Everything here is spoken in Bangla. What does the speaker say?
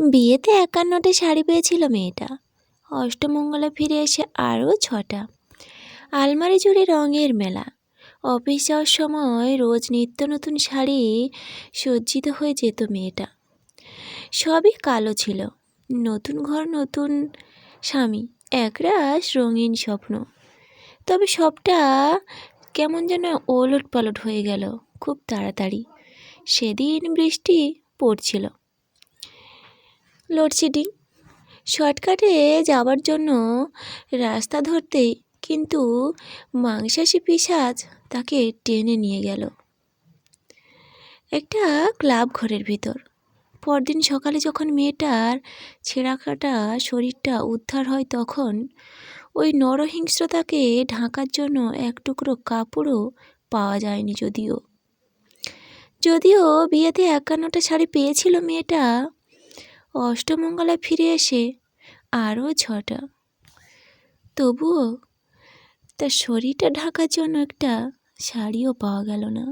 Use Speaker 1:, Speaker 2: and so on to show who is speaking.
Speaker 1: বিয়েতে একান্নটা শাড়ি পেয়েছিল মেয়েটা। অষ্টমঙ্গলে ফিরে এসে আরও ছটা। আলমারি জুড়ে রঙের মেলা। অফিস যাওয়ার সময় রোজ নিত্য নতুন শাড়ি সজ্জিত হয়ে যেত মেয়েটা। সবই কালো ছিল। নতুন ঘর, নতুন স্বামী, একরাশ রঙিন স্বপ্ন। তবে সবটা কেমন যেন ওলট পালট হয়ে গেল খুব তাড়াতাড়ি। সেদিন বৃষ্টি পড়ছিল। লোডশেডিং শর্টকাটে যাওয়ার জন্য রাস্তা ধরতেই কিন্তু মাংসাশী পিসাজ তাকে টেনে নিয়ে গেল। একটা ক্লাব ঘরের ভিতর। পরদিন সকালে যখন মেয়েটার ছেঁড়া কাটা শরীরটা উদ্ধার হয় তখন ওই নরহিংস্রতাকে ঢাকার জন্য এক টুকরো কাপড়ও পাওয়া যায়নি যদিও। যদিও বিয়েতে একান্নটা শাড়ি পেয়েছিল মেয়েটা অষ্টমঙ্গলায় ফিরে এসে আরও ছটা। তবুও তার শরীরটা ঢাকার জন্য একটা শাড়িও পাওয়া গেল না।